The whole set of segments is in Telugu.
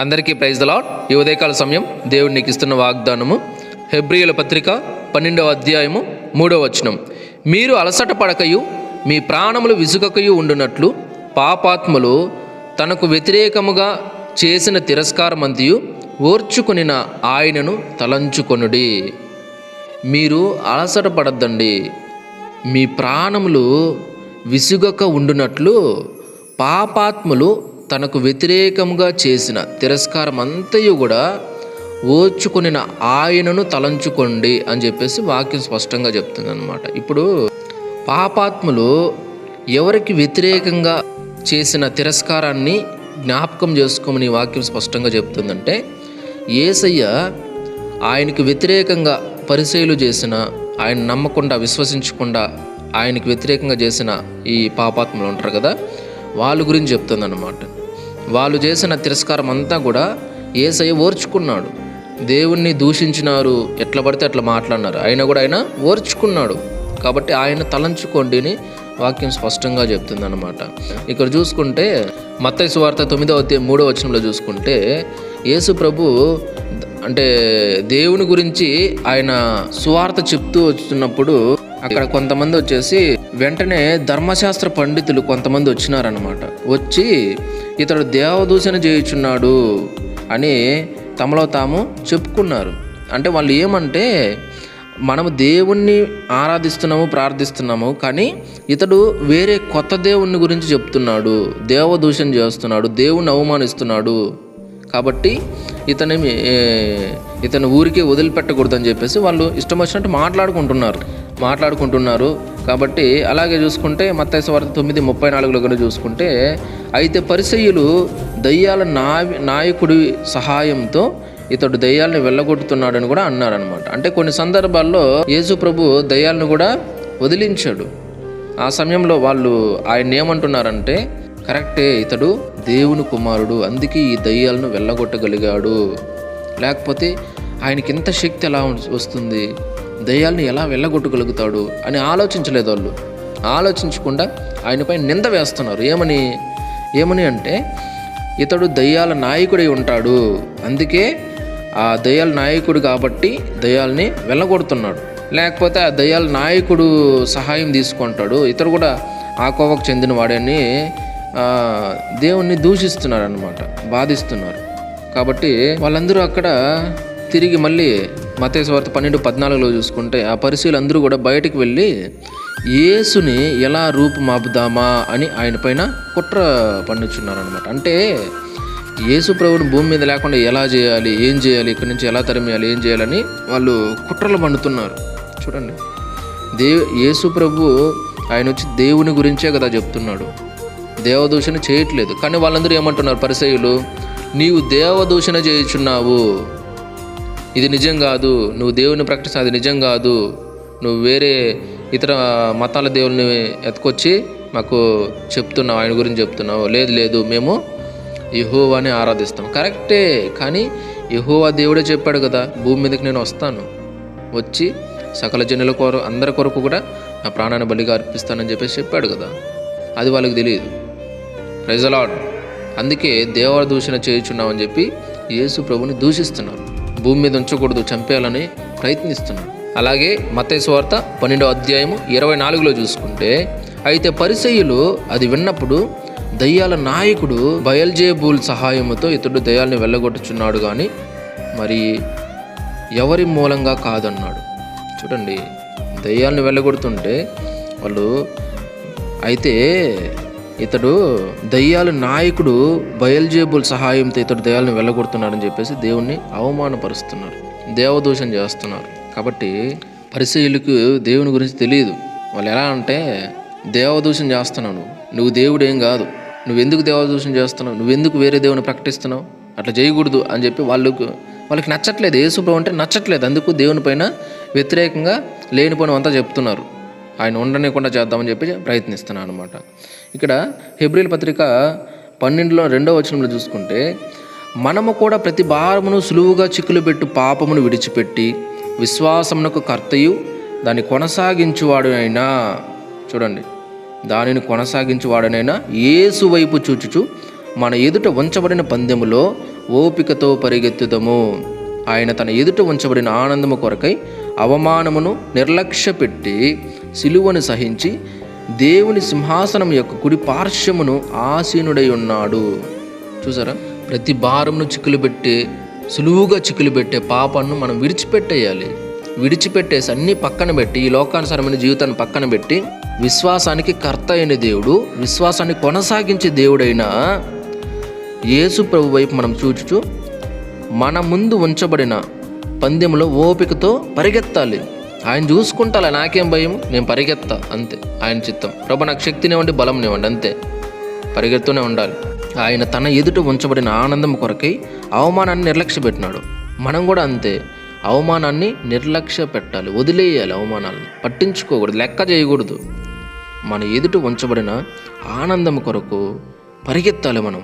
అందరికీ ప్రైజ్ దలాడ్ ఈ ఉదయకాల సమయం దేవుడు నీకు ఇస్తున్న వాగ్దానము. హెబ్రియల పత్రిక పన్నెండవ అధ్యాయము మూడవ వచనం. మీరు అలసట పడకయు మీ ప్రాణములు విసుగకయు ఉండునట్లు పాపాత్ములు తనకు వ్యతిరేకముగా చేసిన తిరస్కారమంతియు ఓర్చుకొనిన ఆయనను తలంచుకొనుడి. మీరు అలసట పడద్దండి. మీ ప్రాణములు విసుగక ఉండునట్లు పాపాత్ములు తనకు వ్యతిరేకంగా చేసిన తిరస్కారం అంతయు కూడా ఓర్చుకొనిన ఆయనను తలంచుకోండి అని చెప్పేసి వాక్యం స్పష్టంగా చెప్తుంది అనమాట ఇప్పుడు పాపాత్ములు ఎవరికి వ్యతిరేకంగా చేసిన తిరస్కారాన్ని జ్ఞాపకం చేసుకోమని వాక్యం స్పష్టంగా చెప్తుందంటే ఏసయ్య ఆయనకు వ్యతిరేకంగా పరిచయలు చేసిన ఆయన నమ్మకుండా విశ్వసించకుండా ఆయనకు వ్యతిరేకంగా చేసిన ఈ పాపాత్ములు ఉంటారు కదా వాళ్ళ గురించి చెప్తుందన్నమాట. వాళ్ళు చేసిన తిరస్కారం అంతా కూడా ఏసయ్య ఓర్చుకున్నాడు. దేవుణ్ణి దూషించినారు ఎట్లా పడితే అట్లా మాట్లాడినారు. అయినా కూడా ఆయన ఓర్చుకున్నాడు. కాబట్టి ఆయన తలంచుకోండి అని వాక్యం స్పష్టంగా చెప్తుందన్నమాట. ఇక్కడ చూసుకుంటే మత్తయి సువార్త తొమ్మిదవ అధ్యాయం మూడవ వచనంలో చూసుకుంటే యేసు ప్రభు అంటే దేవుని గురించి ఆయన సువార్త చెప్తూ వస్తున్నప్పుడు అక్కడ కొంతమంది వచ్చేసి వెంటనే ధర్మశాస్త్ర పండితులు కొంతమంది వచ్చినారనమాట వచ్చి ఇతడు దేవదూషణ చేయుచున్నాడు అని తమలో తాము చెప్పుకున్నారు. అంటే వాళ్ళు ఏమంటే మనము దేవుణ్ణి ఆరాధిస్తున్నాము ప్రార్థిస్తున్నాము కానీ ఇతడు వేరే కొత్త దేవుణ్ణి గురించి చెప్తున్నాడు. దేవదూషణ చేస్తున్నాడు దేవుణ్ణి అవమానిస్తున్నాడు. కాబట్టి ఇతని ఇతను ఊరికే వదిలిపెట్టకూడదని చెప్పేసి వాళ్ళు ఇష్టం వచ్చినట్టు మాట్లాడుకుంటున్నారు. మాట్లాడుకుంటున్నారు. కాబట్టి అలాగే చూసుకుంటే మత్తైస వార్త తొమ్మిది ముప్పై నాలుగులో కనుక చూసుకుంటే అయితే పరిసయ్యులు దయ్యాల నావి నాయకుడి సహాయంతో ఇతడు దయ్యాలను వెళ్ళగొట్టుతున్నాడని కూడా అన్నారనమాట అంటే కొన్ని సందర్భాల్లో యేసు ప్రభు దయ్యాలను కూడా వదిలించాడు. ఆ సమయంలో వాళ్ళు ఆయన ఏమంటున్నారంటే కరెక్టే ఇతడు దేవుని కుమారుడు అందుకే ఈ దయ్యాలను వెళ్ళగొట్టగలిగాడు. లేకపోతే ఆయనకి ఇంత శక్తి ఎలా వస్తుంది? దయ్యాల్ని ఎలా వెళ్ళగొట్టగలుగుతాడు అని ఆలోచించలేదు వాళ్ళు. ఆలోచించకుండా ఆయనపై నింద వేస్తున్నారు. ఏమని? ఏమని అంటే ఇతడు దయ్యాల నాయకుడై ఉంటాడు. అందుకే ఆ దయ్యాల నాయకుడు కాబట్టి దయ్యాల్ని వెళ్ళగొడుతున్నాడు. లేకపోతే ఆ దయ్యాల నాయకుడు సహాయం తీసుకుంటాడు. ఇతడు కూడా ఆ కోవకు చెందిన వాడని దేవుణ్ణి దూషిస్తున్నారు అనమాట బాధిస్తున్నారు. కాబట్టి వాళ్ళందరూ అక్కడ తిరిగి మళ్ళీ మతేశ్వార్త పన్నెండు పద్నాలుగులో చూసుకుంటే ఆ పరిశీలు అందరూ కూడా బయటికి వెళ్ళి యేసుని ఎలా రూపుమాపుదామా అని ఆయన పైన కుట్ర పండించున్నారనమాట అంటే యేసు ప్రభుని భూమి మీద లేకుండా ఎలా చేయాలి ఏం చేయాలి ఇక్కడి నుంచి ఎలా తరిమేయాలి ఏం చేయాలని వాళ్ళు కుట్రలు పండుతున్నారు చూడండి. దేవ్ యేసు ప్రభు ఆయన వచ్చి దేవుని గురించే కదా చెప్తున్నాడు. దేవదూషణ చేయట్లేదు. కానీ వాళ్ళందరూ ఏమంటున్నారు? పరిసయులు నీవు దేవదూషణ చేయుచున్నావు. ఇది నిజం కాదు నువ్వు దేవుని ప్రకటిస్తే అది నిజం కాదు. నువ్వు వేరే ఇతర మతాల దేవుల్ని ఎత్తుకొచ్చి మాకు చెప్తున్నావు ఆయన గురించి చెప్తున్నావు. లేదు లేదు మేము యహోవాని ఆరాధిస్తాం. కరెక్టే కానీ యహోవా దేవుడే చెప్పాడు కదా భూమి మీదకి నేను వస్తాను. వచ్చి సకల జనుల కొర అందరి కొరకు కూడా నా ప్రాణాన్ని బలిగా అర్పిస్తానని చెప్పేసి చెప్పాడు కదా. అది వాళ్ళకి తెలియదు. ప్రజలాడ్ అందుకే దేవర దూషణ చేయుచున్నామని చెప్పి యేసు ప్రభుని దూషిస్తున్నారు. భూమి మీద ఉంచకూడదు చంపేయాలని ప్రయత్నిస్తున్నాడు. అలాగే మతేశ్వార్త పన్నెండో అధ్యాయము ఇరవై నాలుగులో చూసుకుంటే అయితే పరిసయ్యులు అది విన్నప్పుడు దయ్యాల నాయకుడు బయల్జేబూల్ సహాయముతో ఇతడు దయ్యాల్ని వెళ్ళగొట్టుచున్నాడు కానీ మరి ఎవరి మూలంగా కాదన్నాడు? చూడండి దయ్యాలను వెళ్ళగొడుతుంటే వాళ్ళు అయితే ఇతడు దయ్యాల నాయకుడు బయల్జేబుల్ సహాయంతో ఇతడు దయ్యాలను వెళ్ళగొడుతున్నాడని చెప్పేసి దేవుణ్ణి అవమానపరుస్తున్నారు. దేవదోషం చేస్తున్నారు. కాబట్టి పరిశీలకు దేవుని గురించి తెలియదు. వాళ్ళు ఎలా అంటే దేవదూషణ చేస్తున్నావు నువ్వు. దేవుడు ఏం కాదు. నువ్వెందుకు దేవదూషణ చేస్తున్నావు? నువ్వెందుకు వేరే దేవుని ప్రకటిస్తున్నావు? అట్లా చేయకూడదు అని చెప్పి వాళ్ళకు వాళ్ళకి నచ్చట్లేదు. ఏసుప్రభు అంటే నచ్చట్లేదు. అందుకు దేవుని పైన వ్యతిరేకంగా లేనిపోయిన అంతా చెప్తున్నారు. ఆయన ఉండనికుండా చేద్దామని చెప్పి ప్రయత్నిస్తున్నాను అనమాట ఇక్కడ హెబ్రిల్ పత్రిక పన్నెండులో రెండో వచనంలో చూసుకుంటే మనము కూడా ప్రతి భారమును సులువుగా చిక్కులు పెట్టు పాపమును విడిచిపెట్టి విశ్వాసమునకు కర్తయు దాన్ని కొనసాగించువాడు అయినా. చూడండి దానిని కొనసాగించువాడనైనా ఏసు వైపు చూచుచు మన ఎదుట ఉంచబడిన పందెములో ఓపికతో పరిగెత్తుదము. ఆయన తన ఎదుట ఉంచబడిన ఆనందము కొరకై అవమానమును నిర్లక్ష్య పెట్టి సిలువను సహించి దేవుని సింహాసనం యొక్క కుడి పార్శ్వమును ఆసీనుడై ఉన్నాడు. చూసారా? ప్రతి భారంను చిక్కులు పెట్టి సులువుగా చిక్కులు పెట్టే పాపను మనం విడిచిపెట్టేయాలి. విడిచిపెట్టేసి అన్ని పక్కన పెట్టి ఈ లోకానుసరమైన జీవితాన్ని పక్కన పెట్టి విశ్వాసానికి కర్త అయిన దేవుడు విశ్వాసాన్ని కొనసాగించే దేవుడైన యేసు ప్రభు వైపు మనం చూచుచు మన ముందు ఉంచబడిన పందెంలో ఓపికతో పరిగెత్తాలి. ఆయన చూసుకుంటాలే నాకేం భయం నేను పరిగెత్తా అంతే. ఆయన చిత్తం. ప్రభు నాకు శక్తినివ్వండి బలంనివ్వండి అంతే. పరిగెడుతూనే ఉండాలి. ఆయన తన ఎదుట ఉంచబడిన ఆనందం కొరకై అవమానాన్ని నిర్లక్ష్య పెట్టినాడు మనం కూడా అంతే. అవమానాన్ని నిర్లక్ష్య పెట్టాలి వదిలేయాలి అవమానాలను. పట్టించుకోకూడదు లెక్క చేయకూడదు. మన ఎదుట ఉంచబడిన ఆనందం కొరకు పరిగెత్తాలి మనం.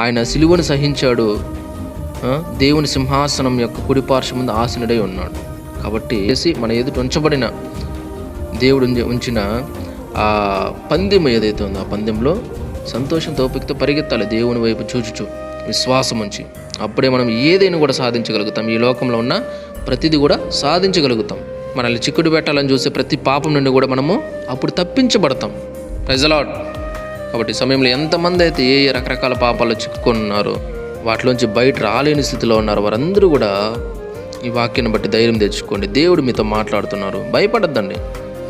ఆయన సిలువను సహించాడు. దేవుని సింహాసనం యొక్క కుడిపార్శ్వ ముందు ఆసనుడై ఉన్నాడు. కాబట్టి చేసి మన ఎదుట ఉంచబడిన దేవుడు ఉంచిన ఆ పందెం ఏదైతే ఉందో ఆ పందెంలో సంతోషంతో ఓపికతో పరిగెత్తాలి. దేవుని వైపు చూచుచు విశ్వాసం ఉంచి. అప్పుడే మనం ఏదైనా కూడా సాధించగలుగుతాం. ఈ లోకంలో ఉన్న ప్రతిదీ కూడా సాధించగలుగుతాం. మనల్ని చిక్కుడు పెట్టాలని చూసే ప్రతి పాపం నుండి కూడా మనము అప్పుడు తప్పించబడతాం. ప్రజలాడ్ కాబట్టి సమయంలో ఎంతమంది అయితే ఏ ఏ రకరకాల పాపాల్లో చిక్కుకొని ఉన్నారో వాటిలోంచి బయట రాలేని స్థితిలో ఉన్నారు వారందరూ కూడా ఈ వాక్యాన్ని బట్టి ధైర్యం తెచ్చుకోండి. దేవుడు మీతో మాట్లాడుతున్నారు. భయపడద్దండి.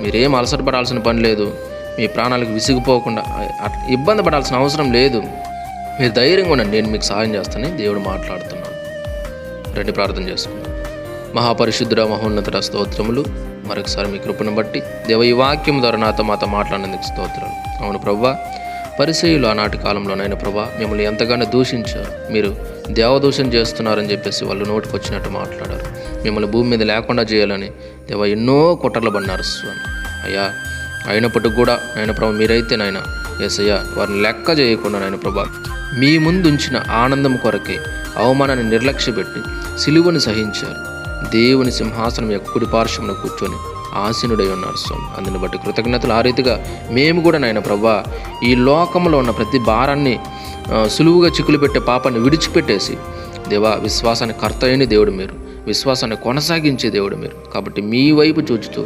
మీరేం అలసటపడాల్సిన పని లేదు. మీ ప్రాణాలకు విసిగిపోకుండా అట్- ఇబ్బంది పడాల్సిన అవసరం లేదు. మీరు ధైర్యంగా ఉండండి. నేను మీకు సహాయం చేస్తానని దేవుడు మాట్లాడుతున్నాను రండి ప్రార్థన చేసుకుందాం. మహాపరిశుద్ధుడ మహోన్నతుడ స్తోత్రములు. మరొకసారి మీ కృపను బట్టి దేవ ఈ వాక్యం ద్వారా నాతో మాతో మాట్లాడినందుకు స్తోత్రాలు. అవును ప్రవ్వా పరిసయులు ఆనాటి కాలంలోనైనా ప్రభా మిమ్మల్ని ఎంతగానో దూషించారు. మీరు దేవదూషణ చేస్తున్నారని చెప్పేసి వాళ్ళు నోటికి వచ్చినట్టు మాట్లాడారు. మిమ్మల్ని భూమి మీద లేకుండా చేయాలని దేవ ఎన్నో కుట్రలు పడినారు స్వామి. అయ్యా అయినప్పటికి కూడా నాయన ప్రభా మీరైతే నాయన ఏసయ్య వారిని లెక్క చేయకుండా నాయన ప్రభా మీ ముందు ఉంచిన ఆనందం కొరకే అవమానాన్ని నిర్లక్ష్యపెట్టి సిలువను సహించారు. దేవుని సింహాసనం యొక్క కుడి పార్శ్వమున కూర్చొని ఆసీనుడై ఉన్నారు స్వామి. అందుని బట్టి కృతజ్ఞతలు. ఆ రీతిగా మేము కూడా నాయన ప్రభా ఈ లోకంలో ఉన్న ప్రతి భారాన్ని సులువుగా చిక్కులు పెట్టే పాపాన్ని విడిచిపెట్టేసి దేవా విశ్వాసాన్ని కర్త అయిన దేవుడు మీరు. విశ్వాసాన్ని కొనసాగించే దేవుడు మీరు. కాబట్టి మీ వైపు చూచుతూ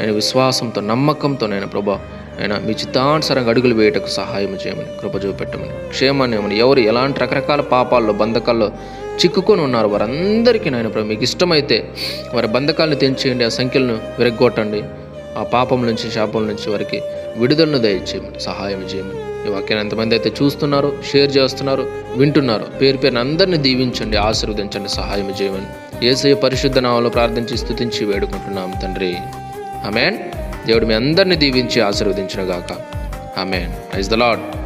ఆయన విశ్వాసంతో నమ్మకంతో నేను ప్రభా ఆయన మీ చిత్తానుసారంగా అడుగులు వేయటకు సహాయం చేయమని కృప చూపెట్టమని క్షేమాన్ని ఇవ్వమని ఎవరు ఎలాంటి రకరకాల పాపాల్లో బంధకాల్లో చిక్కుకొని ఉన్నారు. వారందరికీ నాయన ప్రభు మీకు ఇష్టమైతే వారి బంధకాలను తెంచేయండి ఆ సంఖ్యలను విరగ్గొట్టండి. ఆ పాపం నుంచి శాపం నుంచి వారికి విడుదలను దయచేయమని సహాయం చేయమని. ఈ వాక్యాన్ని ఎంతమంది అయితే చూస్తున్నారో షేర్ చేస్తున్నారో వింటున్నారో పేరు పేరుని అందరినీ దీవించండి ఆశీర్వదించండి సహాయం చేయమని. ఏసయ్య పరిశుద్ధ నామంలో ప్రార్థించి స్థుతించి వేడుకుంటున్నాం తండ్రి. ఆమెన్. దేవుడు మీ అందరిని దీవించి ఆశీర్వదించిన గాక. ఆమెన్. Eyes the lord